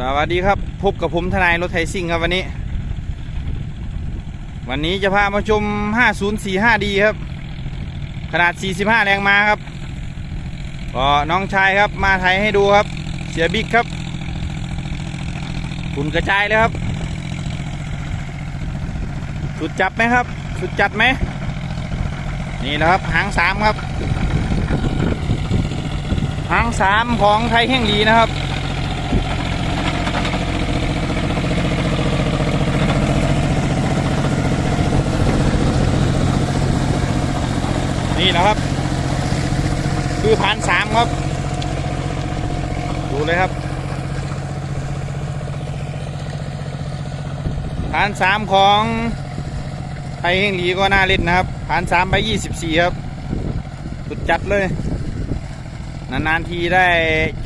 สวัสดีครับ พบกับผมทนายรถไทยซิ่งครับวันนี้ วันนี้จะพามาชม 5045D ครับ ขนาด 45 แรงม้าครับก็น้องชายครับมาไทยให้ดูครับ เสียบิ๊กครับคุณกระจายเลยครับ สุดจับไหมครับ สุดจัดไหม นี่นะครับหางสามครับ หางสามของไทยแห่งลีนะครับ นี่นะครับ คือพันสามครับ ดูเลยครับพันสามของไทยเฮงหลีก็น่าเล่นนะครับพันสามไปยี่สิบสี่ครับ สุดจัดเลย นานๆทีได้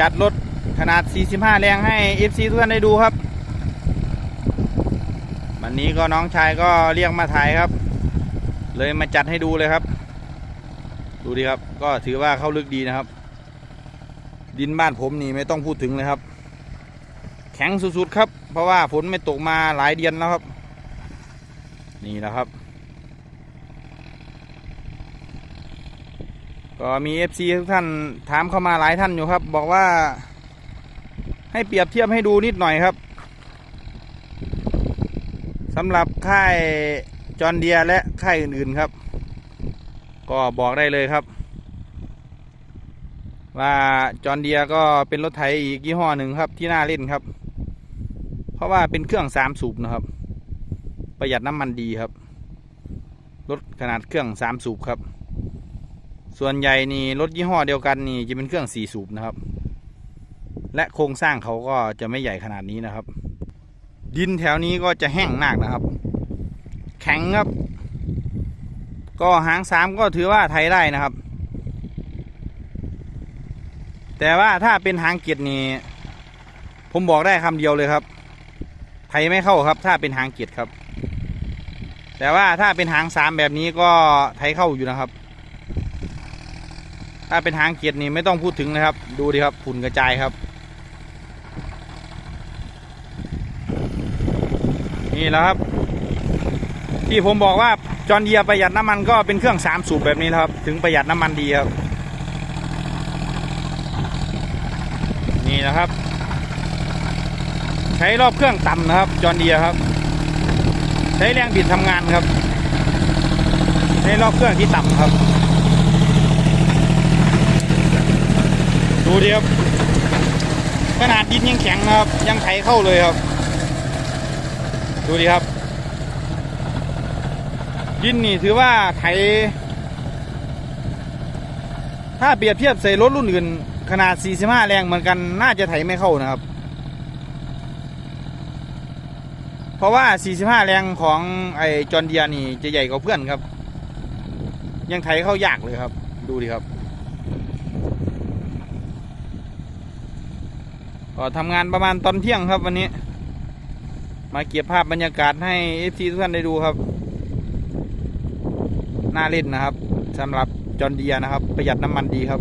จัดรถขนาด 45 แรงให้ FC ทุกท่านได้ดูครับ วันนี้ก็น้องชายก็เรียกมาถ่ายครับ เลยมาจัดให้ดูเลยครับ ดูดิครับ ก็ถือว่าเข้าลึกดีนะครับ ดินบ้านผมนี่ไม่ต้องพูดถึงเลยครับ แข็งสุดๆครับ เพราะว่าฝนไม่ตกมาหลายเดือนแล้วครับ นี่แหละครับ ก็มี FC ทุกท่านถามเข้ามาหลายท่านอยู่ครับ บอกว่าให้เปรียบเทียบให้ดูนิดหน่อยครับสำหรับค่ายจอร์นเดียและค่ายอื่นๆครับ ก็บอกได้เลยครับ ว่าจอร์นเดียก็เป็นรถไถอีกยี่ห้อหนึ่งครับที่น่าเล่นครับ เพราะว่าเป็นเครื่องสามสูบนะครับ ประหยัดน้ำมันดีครับรถขนาดเครื่องสามสูบครับ ส่วนใหญ่นี่รถยี่ห้อเดียวกันนี่จะเป็นเครื่องสี่สูบนะครับ และโครงสร้างเขาก็จะไม่ใหญ่ขนาดนี้นะครับ ดินแถวนี้ก็จะแห้งมากนะครับ แข็งครับ ก็หางสามก็ถือว่าไทยได้นะครับ แต่ว่าถ้าเป็นหางเกียรตินี่ผมบอกได้คำเดียวเลยครับไทยไม่เข้าครับ ถ้าเป็นหางเกียรติครับ แต่ว่าถ้าเป็นหางสามแบบนี้ก็ไทยเข้าอยู่นะครับ ถ้าเป็นหางเกียรตินี่ไม่ต้องพูดถึงนะครับ ดูดิครับฝุ่นกระจายครับ นี่แหละครับ ที่ผมบอกว่า จอร์นเดียประหยัดน้ำมันก็เป็นเครื่องสามสูบแบบนี้ครับ ถึงประหยัดน้ำมันดีครับ นี่นะครับ ใช้รอบเครื่องต่ำนะครับ จอร์นเดียครับ ใช้แรงบิดทำงานครับ ใช้รอบเครื่องที่ต่ำครับ ดูดิครับขนาดดินยังแข็งนะครับ ยังไถเข้าเลยครับ ดูดิครับ ดินนี่ถือว่าไถถ้าเปรียบเทียบใส่รถรุ่นอื่น ขนาด 45 แรงเหมือนกันน่าจะไถไม่เข้านะครับ เพราะว่า 45 แรงของไอ้จอนเดียนี่จะใหญ่กว่าเพื่อนครับ ยังไถเข้ายากเลยครับ ดูดิครับก็ทำงานประมาณตอนเที่ยงครับวันนี้ มาเก็บภาพบรรยากาศให้เอฟซีทุกท่านได้ดูครับ น่าเล่นนะครับสำหรับจอนเดียนะครับ ประหยัดน้ำมันดีครับ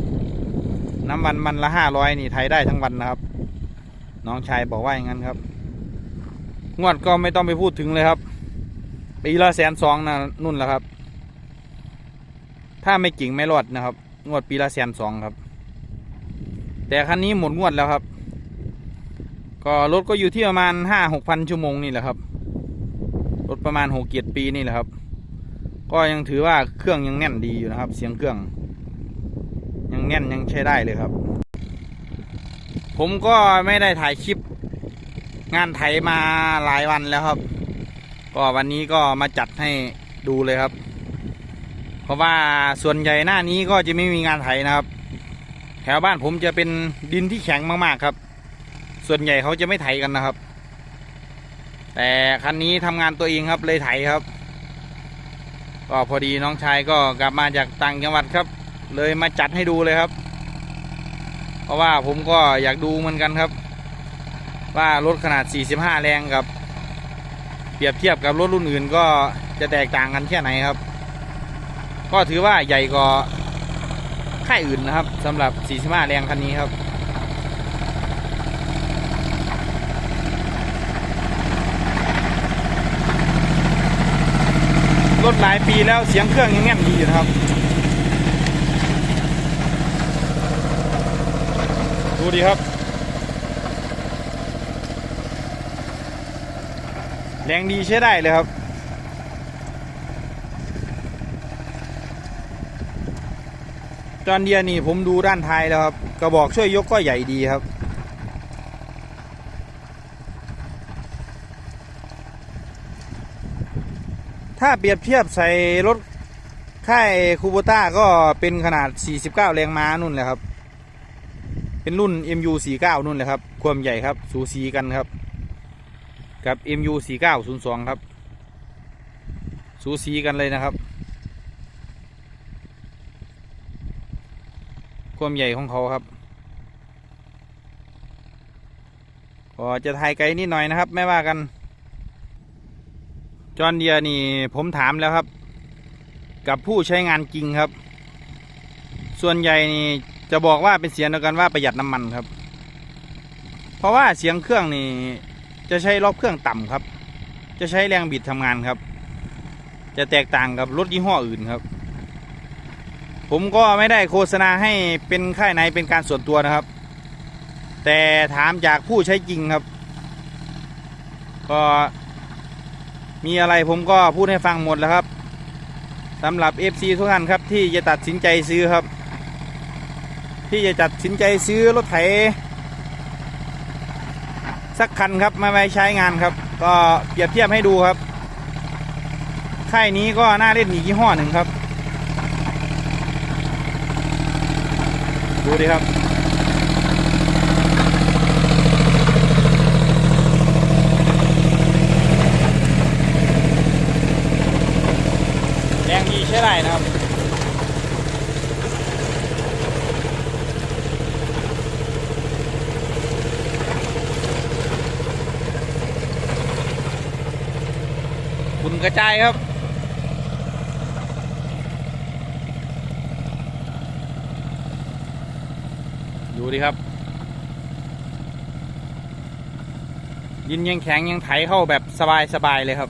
น้ำมันมันละห้าร้อยนี่ไทยได้ทั้งวันนะครับ น้องชายบอกว่าอย่างนั้นครับ งวดก็ไม่ต้องไปพูดถึงเลยครับ ปีละแสนสองนะนุ่นแหละครับ ถ้าไม่กิ่งไม่รอดนะครับ งวดปีละแสนสองครับ แต่คันนี้หมดงวดแล้วครับ ก็รถก็อยู่ที่ประมาณห้าหกพันชั่วโมงนี่แหละครับรถประมาณหกเกียรปีนี่แหละครับ ก็ยังถือว่าเครื่องยังแน่นดีอยู่นะครับ เสียงเครื่อง ยังแน่นยังใช้ได้เลยครับ ผมก็ไม่ได้ถ่ายคลิป งานไถมาหลายวันแล้วครับ ก็วันนี้ก็มาจัดให้ดูเลยครับ เพราะว่าส่วนใหญ่หน้านี้ก็จะไม่มีงานไถนะครับ แถวบ้านผมจะเป็นดินที่แข็งมากๆครับ ส่วนใหญ่เขาจะไม่ไถกันนะครับ แต่คันนี้ทำงานตัวเองครับเลยไถครับ ก็พอดีน้องชายก็กลับมาจากต่างจังหวัดครับ เลยมาจัดให้ดูเลยครับ เพราะว่าผมก็อยากดูเหมือนกันครับ ว่ารถขนาด 45 แรงกับ เปรียบเทียบกับรถรุ่นอื่นก็จะแตกต่างกันแค่ไหนครับ ก็ถือว่าใหญ่กว่าค่ายอื่นนะครับสำหรับ 45 แรงคันนี้ครับ รถหลายปีแล้วเสียงเครื่องยังแน่นดีอยู่นะครับ ดูดีครับ แรงดีใช้ได้เลยครับจอนเดียนี่ผมดูด้านท้ายแล้วครับ กระบอกช่วยยกก็ใหญ่ดีครับ ถ้าเปรียบเทียบใส่รถค่ายคูโบต้าก็เป็นขนาด 49 แรงม้านุ่นแหละครับ เป็นรุ่น MU 49นุ่นแหละครับ ความใหญ่ครับ สูสีกันครับ กับ MU 4902 ครับ สูสีกันเลยนะครับ ความใหญ่ของเขาครับก็จะถ่ายไกลนิดหน่อยนะครับ ไม่ว่ากัน จอนเดียนี่ผมถามแล้วครับ กับผู้ใช้งานจริงครับ ส่วนใหญ่นี่จะบอกว่าเป็นเสียงเดียวกันว่าประหยัดน้ำมันครับ เพราะว่าเสียงเครื่องนี่จะใช้รอบเครื่องต่ำครับ จะใช้แรงบิดทำงานครับ จะแตกต่างกับรถยี่ห้ออื่นครับ ผมก็ไม่ได้โฆษณาให้เป็นค่ายไหนเป็นการส่วนตัวนะครับ แต่ถามจากผู้ใช้จริงครับ ก็ มีอะไรผมก็พูดให้ฟังหมดแล้วครับสำหรับ FC ทุกท่านครับที่จะตัดสินใจซื้อครับ ที่จะตัดสินใจซื้อรถไถสักคันครับมาไว้ใช้งานครับ ก็เปรียบเทียบให้ดูครับค่ายนี้ก็น่าเล่นอีกยี่ห้อหนึ่งครับ ดูดิครับ ได้นะครับคุณกระจายครับดูดิครับ ยินยังแข็งยังไถเข้าแบบสบายๆเลยครับ